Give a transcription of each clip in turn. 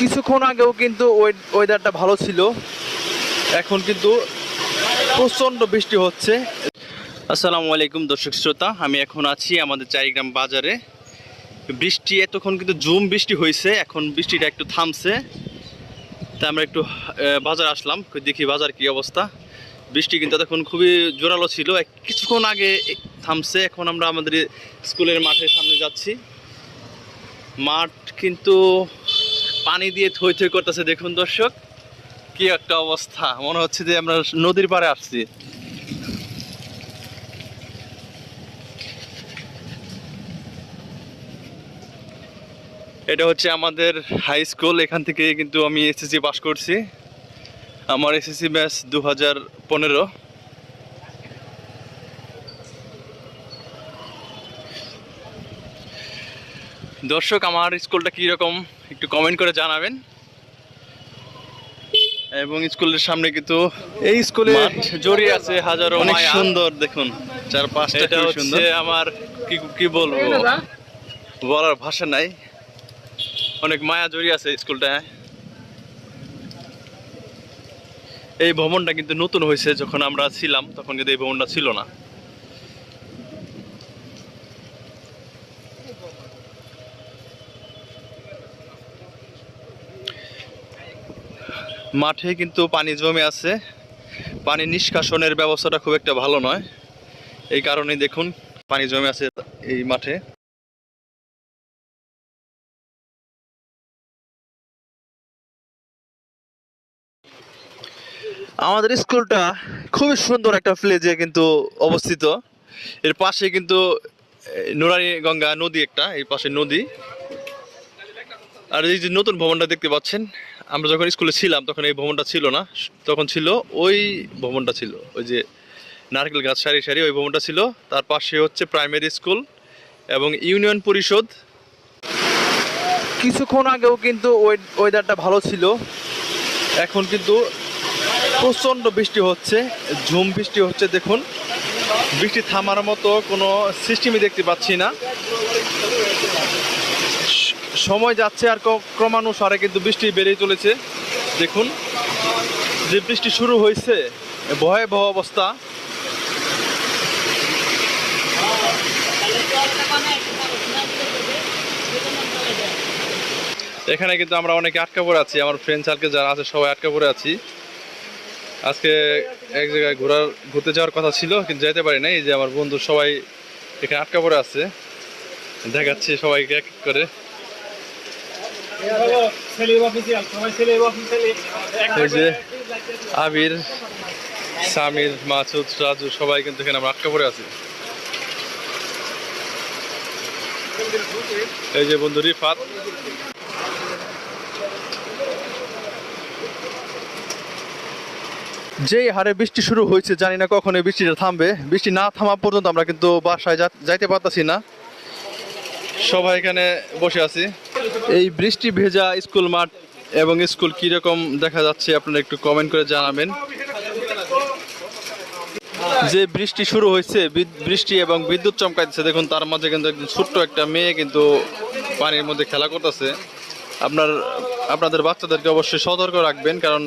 কিছুক্ষণ আগেও কিন্তু ওয়েদারটা ভালো ছিল। এখন কিন্তু প্রচণ্ড বৃষ্টি হচ্ছে। আসসালামু আলাইকুম দর্শক শ্রোতা, আমি এখন আছি আমাদের চারিগ্রাম বাজারে। বৃষ্টি, এতক্ষণ কিন্তু জুম বৃষ্টি হয়েছে এখন বৃষ্টিটা একটু থামছে। তা আমরা একটু বাজার আসলাম দেখি বাজার কি অবস্থা। বৃষ্টি কিন্তু এতক্ষণ খুবই জোরালো ছিল কিছুক্ষণ আগে থামছে, এখন আমরা আমাদের স্কুলের মাঠের সামনে যাচ্ছি। মাঠ কিন্তু পানি দিয়ে থই থই করতেছে, দেখুন দর্শক, কি একটা অবস্থা। মনে হচ্ছে যে আমরা নদীর পাড়ে আসছি। এটা হচ্ছে আমাদের হাই স্কুল এখান থেকে কিন্তু আমি এসএসসি পাস করছি। আমার এসএসসি ব্যাচ দু হাজার পনেরো। দর্শক আমার স্কুলটা কীরকম? একটু কমেন্ট করে জানাবেন। এবং স্কুলের সামনে কিন্তু এই স্কুলে জড়িয়ে আছে হাজারো অনেক সুন্দর দেখুন। চার পাঁচটা এটা সুন্দর হচ্ছে আমার কি কি বলব? বলার ভাষা নাই। অনেক মায়া জড়িয়ে আছে স্কুলটা এই ভবনটা কিন্তু নতুন হয়েছে যখন আমরা ছিলাম তখন কিন্তু এই ভবনটা ছিল না। মাঠে কিন্তু পানি জমে আছে। পানি নিষ্কাশনের ব্যবস্থাটা খুব একটা ভালো নয়। এই কারণে দেখুন, পানি জমে আছে এই মাঠে। আমাদের স্কুলটা খুবই সুন্দর একটা প্লেজে কিন্তু অবস্থিত। এর পাশে কিন্তু নুরানি গঙ্গা নদী একটা, এই পাশে নদী। আর এই যে নতুন ভবনটা দেখতে পাচ্ছেন, আমরা যখন স্কুলে ছিলাম তখন এই ভবনটা ছিল না, তখন ছিল ওই ভবনটা ছিল, ওই যে নারকেল গাছ সারি সারি ওই ভবনটা ছিল, তার পাশে হচ্ছে প্রাইমারি স্কুল এবং ইউনিয়ন পরিষদ। কিছুক্ষণ আগেও কিন্তু ওয়েদারটা ভালো ছিল, এখন কিন্তু প্রচণ্ড বৃষ্টি হচ্ছে, ঝুম বৃষ্টি হচ্ছে দেখুন, বৃষ্টি থামার মতো কোনো সিস্টেমই দেখতে পাচ্ছি না। সময় যাচ্ছে আর ক্রমানুসারে কিন্তু বৃষ্টি বেড়েই চলেছে। দেখুন, যে বৃষ্টি শুরু হয়েছে ভয়াবহ অবস্থা। এখানে কিন্তু আমরা অনেকে আটকা পড়ে আছি। আমার ফ্রেন্ড সার্কেল যারা আছে, সবাই আটকা পড়ে আছি। আজকে এক জায়গায় ঘোরার, ঘুরতে যাওয়ার কথা ছিল, কিন্তু যেতে পারি না এই যে আমার বন্ধু সবাই এখানে আটকা পড়ে আছে। দেখাচ্ছি সবাইকে এক করে। আবির সামির, মাসুদ, রাজু, সবাই কিন্তু এখানে আমরা আটকা পড়ে আছি। এই যে বন্ধু রিফাত। যেই হারে বৃষ্টি শুরু হয়েছে, জানি না কখন এই বৃষ্টিটা থামবে। বৃষ্টি না থামা পর্যন্ত আমরা কিন্তু বাসায় যাইতে পারতাছি না। সবাই এখানে বসে আছি। এই বৃষ্টি ভেজা স্কুল মাঠ এবং স্কুল কীরকম দেখা যাচ্ছে আপনারা একটু কমেন্ট করে জানাবেন। যে বৃষ্টি শুরু হয়েছে বৃষ্টি এবং বিদ্যুৎ চমকাইছে দেখুন তার মাঝে কিন্তু একদম ছোট্ট একটা মেয়ে কিন্তু পানির মধ্যে খেলা করতেছে। আপনার, আপনাদের বাচ্চাদেরকে অবশ্যই সতর্ক রাখবেন, কারণ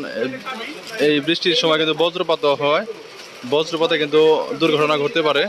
এই বৃষ্টির সময় কিন্তু বজ্রপাত হয়। বজ্রপাতে কিন্তু দুর্ঘটনা ঘটতে পারে।